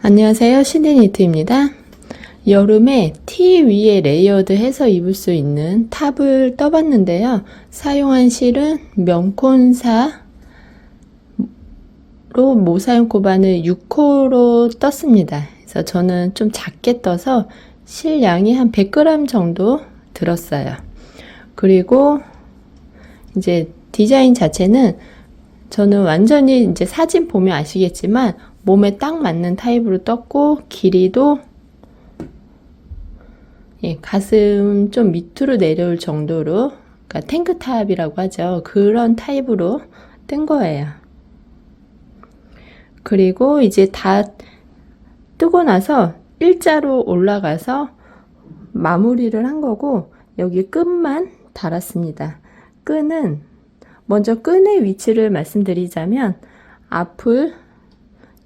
안녕하세요. 신데니트입니다. 여름에 티 위에 레이어드 해서 입을 수 있는 탑을 떠봤는데요. 사용한 실은 명콘사로 모사용 코바늘 6호로 떴습니다. 그래서 저는 좀 작게 떠서 실 양이 한 100g 정도 들었어요. 그리고 이제 디자인 자체는 저는 완전히 이제 사진 보면 아시겠지만 몸에 딱 맞는 타입으로 떴고 길이도 예, 가슴 좀 밑으로 내려올 정도로 그러니까 탱크탑이라고 하죠. 그런 타입으로 뜬 거예요. 그리고 이제 다 뜨고 나서 일자로 올라가서 마무리를 한 거고 여기 끈만 달았습니다. 끈은 먼저 끈의 위치를 말씀드리자면 앞을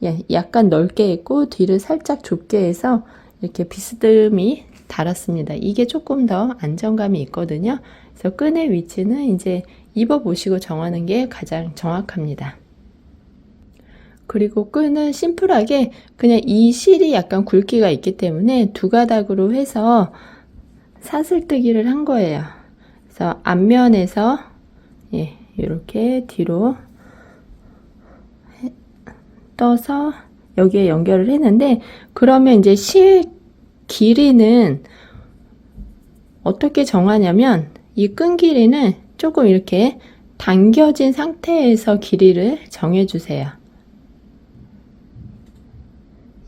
예, 약간 넓게 했고 뒤를 살짝 좁게 해서 이렇게 비스듬히 달았습니다. 이게 조금 더 안정감이 있거든요. 그래서 끈의 위치는 이제 입어보시고 정하는 게 가장 정확합니다. 그리고 끈은 심플하게 그냥 이 실이 약간 굵기가 있기 때문에 두 가닥으로 해서 사슬뜨기를 한 거예요. 그래서 앞면에서 예, 이렇게 뒤로 떠서 여기에 연결을 했는데 그러면 이제 실 길이는 어떻게 정하냐면 이 끈 길이는 조금 이렇게 당겨진 상태에서 길이를 정해 주세요.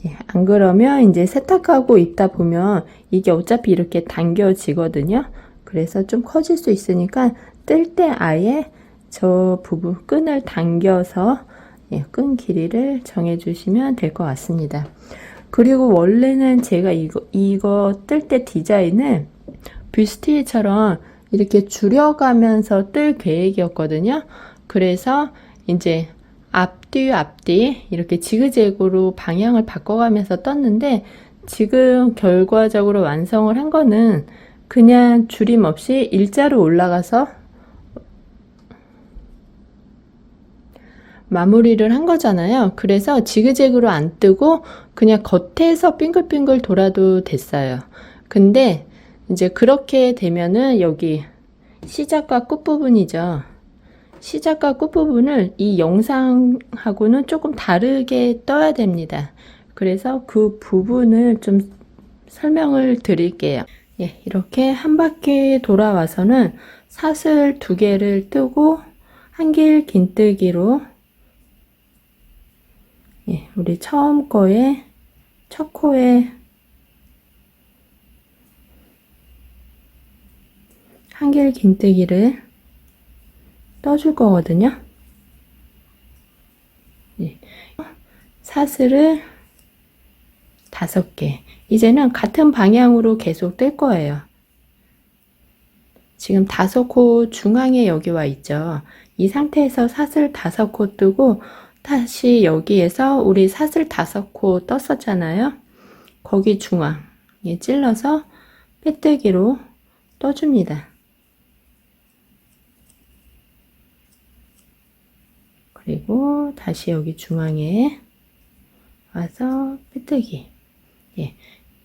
예, 안 그러면 이제 세탁하고 있다 보면 이게 어차피 이렇게 당겨지거든요. 그래서 좀 커질 수 있으니까 뜰 때 아예 저 부분 끈을 당겨서 예, 끈 길이를 정해 주시면 될 것 같습니다. 그리고 원래는 제가 이거, 이거 뜰 때 디자인을 뷰스티처럼 이렇게 줄여가면서 뜰 계획이었거든요. 그래서 이제 앞뒤 앞뒤 이렇게 지그재그로 방향을 바꿔가면서 떴는데 지금 결과적으로 완성을 한 거는 그냥 줄임 없이 일자로 올라가서 마무리를 한 거잖아요. 그래서 지그재그로 안 뜨고 그냥 겉에서 빙글빙글 돌아도 됐어요. 근데 이제 그렇게 되면은 여기 시작과 끝부분이죠. 시작과 끝부분을 이 영상하고는 조금 다르게 떠야 됩니다. 그래서 그 부분을 좀 설명을 드릴게요. 예, 이렇게 한 바퀴 돌아와서는 사슬 두 개를 뜨고 한길 긴뜨기로 예, 우리 처음 거에 첫 코에 한길 긴뜨기를 떠줄 거거든요. 예. 사슬을 다섯 개. 이제는 같은 방향으로 계속 뜰 거예요. 지금 다섯 코 중앙에 여기 와 있죠. 이 상태에서 사슬 다섯 코 뜨고 다시 여기에서 우리 사슬 다섯 코 떴었잖아요. 거기 중앙에 찔러서 빼뜨기로 떠줍니다. 그리고 다시 여기 중앙에 와서 빼뜨기. 예.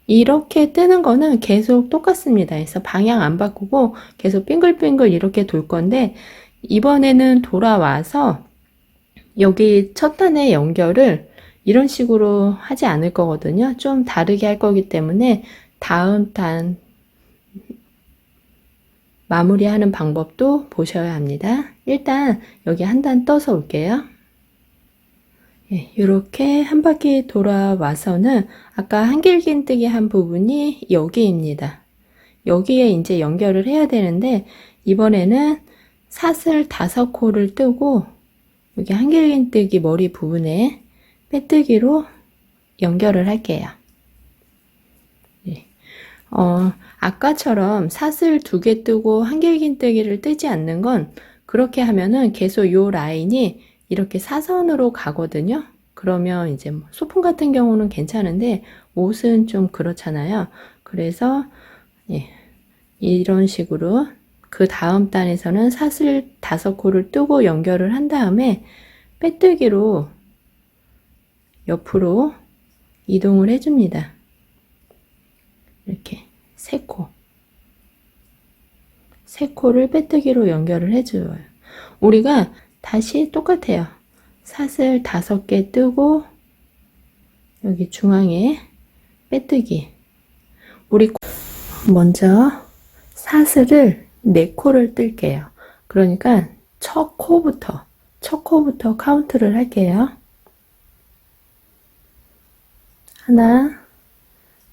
이렇게 뜨는 거는 계속 똑같습니다. 그래서 방향 안 바꾸고 계속 빙글빙글 이렇게 돌 건데 이번에는 돌아와서 여기 첫 단의 연결을 이런 식으로 하지 않을 거거든요. 좀 다르게 할 거기 때문에 다음 단 마무리하는 방법도 보셔야 합니다. 일단 여기 한 단 떠서 올게요. 예, 이렇게 한 바퀴 돌아와서는 아까 한길긴뜨기 한 부분이 여기입니다. 여기에 이제 연결을 해야 되는데 이번에는 사슬 다섯 코를 뜨고 여기 한길긴뜨기 머리 부분에 빼뜨기로 연결을 할게요. 예. 어, 아까처럼 사슬 두 개 뜨고 한길긴뜨기를 뜨지 않는 건 그렇게 하면은 계속 요 라인이 이렇게 사선으로 가거든요. 그러면 이제 뭐 소품 같은 경우는 괜찮은데 옷은 좀 그렇잖아요. 그래서 예, 이런 식으로 그 다음 단에서는 사슬 다섯 코를 뜨고 연결을 한 다음에 빼뜨기로 옆으로 이동을 해줍니다. 이렇게 세 코. 세 코를 빼뜨기로 연결을 해줘요. 우리가 다시 똑같아요. 사슬 다섯 개 뜨고 여기 중앙에 빼뜨기. 우리 먼저 사슬을 네 코를 뜰게요. 그러니까 첫 코부터 첫 코부터 카운트를 할게요. 하나,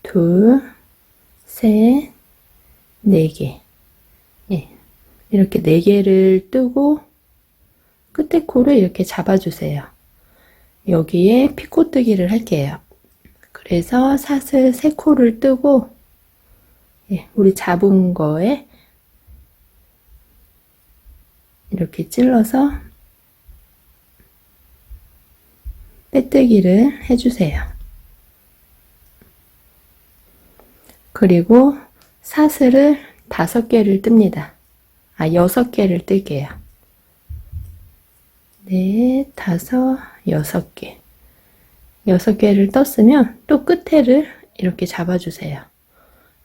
둘, 셋, 네 개. 예. 이렇게 네 개를 뜨고 끝에 코를 이렇게 잡아주세요. 여기에 피코뜨기를 할게요. 그래서 사슬 세 코를 뜨고 예, 우리 잡은 거에 이렇게 찔러서 빼뜨기를 해주세요. 그리고 사슬을 다섯 개를 뜹니다. 아, 여섯 개를 뜰게요. 네, 다섯, 여섯 개. 여섯 개를 떴으면 또 끝에를 이렇게 잡아주세요.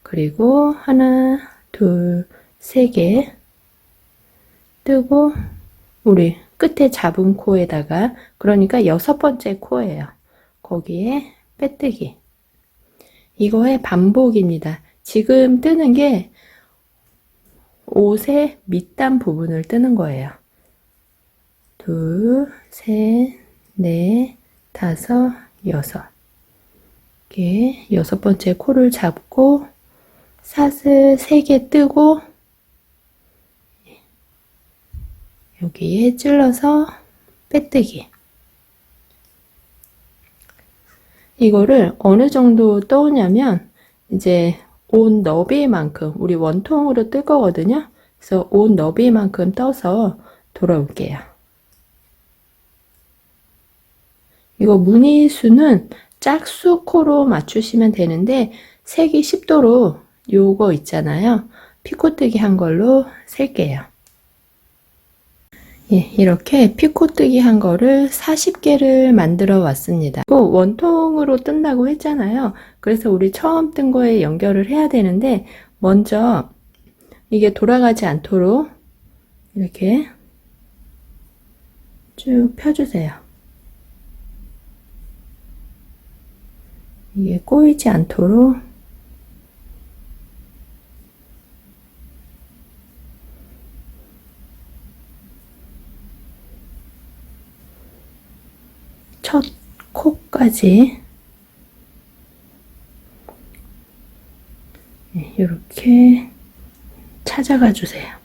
그리고 하나, 둘, 세 개. 뜨고, 우리 끝에 잡은 코에다가, 그러니까 여섯 번째 코예요. 거기에 빼뜨기. 이거의 반복입니다. 지금 뜨는 게 옷의 밑단 부분을 뜨는 거예요. 둘, 셋, 넷, 다섯, 여섯. 이렇게 여섯 번째 코를 잡고 사슬 세 개 뜨고 여기에 찔러서 빼뜨기. 이거를 어느 정도 떠오냐면 이제 옷 너비만큼 우리 원통으로 뜰 거거든요. 그래서 옷 너비만큼 떠서 돌아올게요. 이거 무늬 수는 짝수코로 맞추시면 되는데 색이 10도로 요거 있잖아요. 피코뜨기 한 걸로 셀게요. 예, 이렇게 피코뜨기 한 거를 40개를 만들어 왔습니다. 또 원통으로 뜬다고 했잖아요. 그래서 우리 처음 뜬 거에 연결을 해야 되는데 먼저 이게 돌아가지 않도록 이렇게 쭉 펴주세요. 이게 꼬이지 않도록 첫 코까지 이렇게 찾아가 주세요.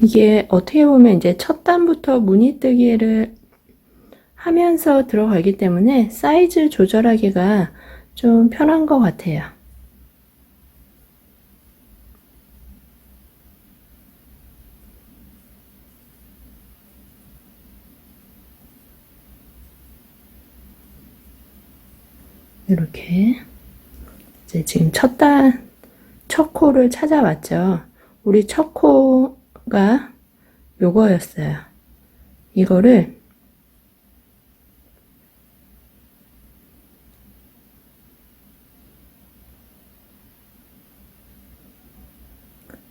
이게 어떻게 보면 이제 첫 단부터 무늬 뜨기를 하면서 들어가기 때문에 사이즈 조절하기가 좀 편한 것 같아요. 이렇게 이제 지금 첫 단, 첫 코를 찾아왔죠. 우리 첫 코가 요거였어요. 이거를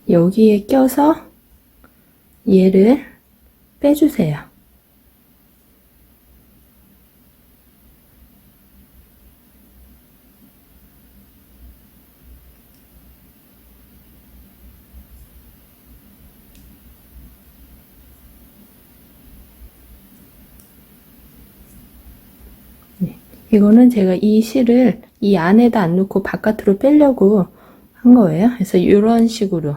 여기에 껴서 얘를 빼주세요. 이거는 제가 이 실을 이 안에다 안 넣고 바깥으로 빼려고 한 거예요. 그래서 이런 식으로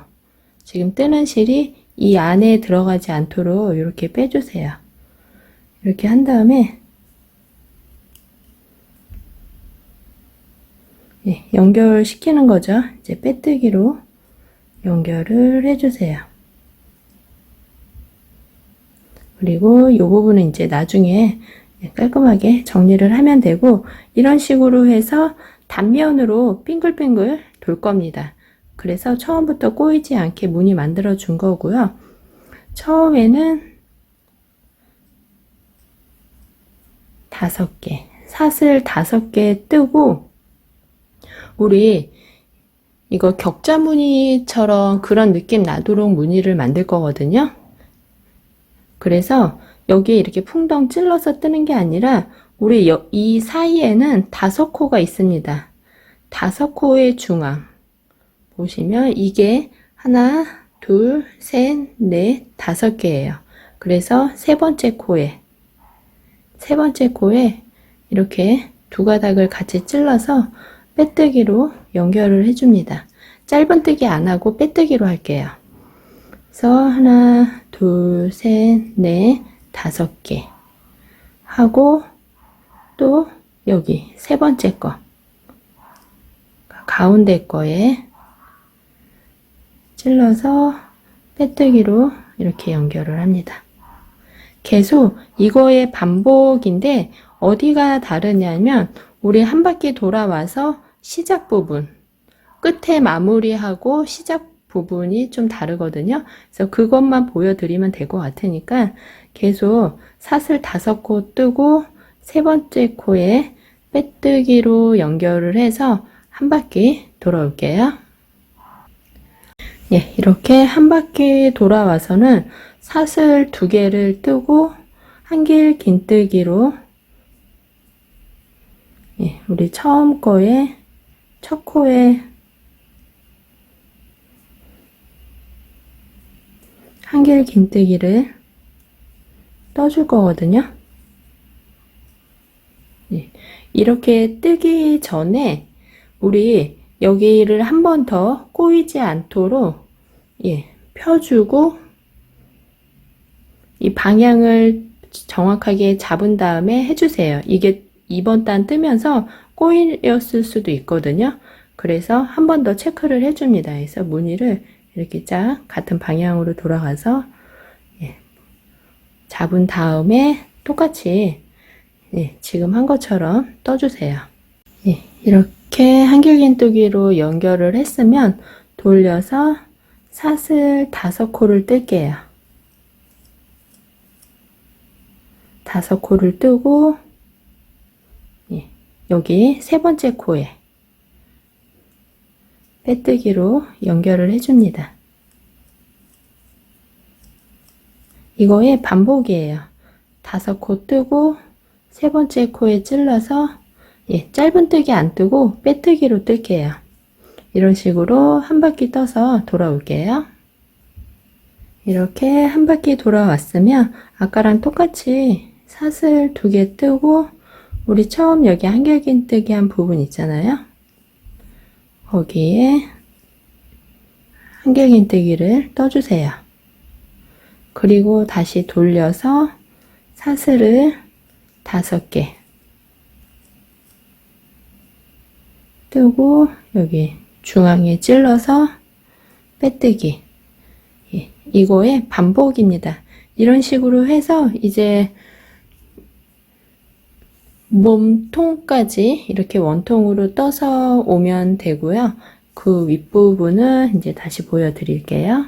지금 뜨는 실이 이 안에 들어가지 않도록 이렇게 빼주세요. 이렇게 한 다음에 예, 연결시키는 거죠. 이제 빼뜨기로 연결을 해주세요. 그리고 이 부분은 이제 나중에 깔끔하게 정리를 하면 되고 이런 식으로 해서 단면으로 빙글빙글 돌 겁니다. 그래서 처음부터 꼬이지 않게 무늬 만들어 준 거고요. 처음에는 다섯 개, 사슬 다섯 개 뜨고, 우리 이거 격자 무늬처럼 그런 느낌 나도록 무늬를 만들 거거든요. 그래서 여기에 이렇게 풍덩 찔러서 뜨는 게 아니라 우리 여- 이 사이에는 다섯 코가 있습니다. 다섯 코의 중앙 보시면 이게 하나, 둘, 셋, 넷, 다섯 개예요. 그래서 세 번째 코에 세 번째 코에 이렇게 두 가닥을 같이 찔러서 빼뜨기로 연결을 해줍니다. 짧은뜨기 안 하고 빼뜨기로 할게요. 그래서 하나, 둘, 셋, 넷, 다섯 개 하고 또 여기 세 번째 거 가운데 거에 찔러서 빼뜨기로 이렇게 연결을 합니다. 계속 이거의 반복인데 어디가 다르냐면 우리 한 바퀴 돌아와서 시작 부분 끝에 마무리하고 시작 부분이 좀 다르거든요. 그래서 그것만 보여드리면 될 것 같으니까 계속 사슬 다섯 코 뜨고 세 번째 코에 빼뜨기로 연결을 해서 한 바퀴 돌아올게요. 예, 이렇게 한 바퀴 돌아와서는 사슬 두 개를 뜨고 한길 긴뜨기로 예, 우리 처음 거에 첫 코에 한길 긴뜨기를 떠줄 거거든요. 예, 이렇게 뜨기 전에 우리 여기를 한 번 더 꼬이지 않도록 예, 펴주고 이 방향을 정확하게 잡은 다음에 해주세요. 이게 이번 단 뜨면서 꼬이었을 수도 있거든요. 그래서 한 번 더 체크를 해줍니다. 그래서 무늬를 이렇게 쫙 같은 방향으로 돌아가서 예, 잡은 다음에 똑같이 예, 지금 한 것처럼 떠주세요. 예, 이렇게 한길긴뜨기로 연결을 했으면 돌려서 사슬 다섯 코를 뜰게요. 다섯 코를 뜨고 예, 여기 세 번째 코에 빼뜨기로 연결을 해줍니다. 이거의 반복이에요. 다섯 코 뜨고 세 번째 코에 찔러서 예, 짧은 뜨기 안 뜨고 빼뜨기로 뜰게요. 이런 식으로 한 바퀴 떠서 돌아올게요. 이렇게 한 바퀴 돌아왔으면 아까랑 똑같이 사슬 두 개 뜨고 우리 처음 여기 한결긴 뜨기 한 부분 있잖아요. 거기에 한결긴뜨기를 떠주세요. 그리고 다시 돌려서 사슬을 다섯 개 뜨고 여기 중앙에 찔러서 빼뜨기 예, 이거의 반복입니다. 이런 식으로 해서 이제 몸통까지 이렇게 원통으로 떠서 오면 되고요. 그 윗부분은 이제 다시 보여드릴게요.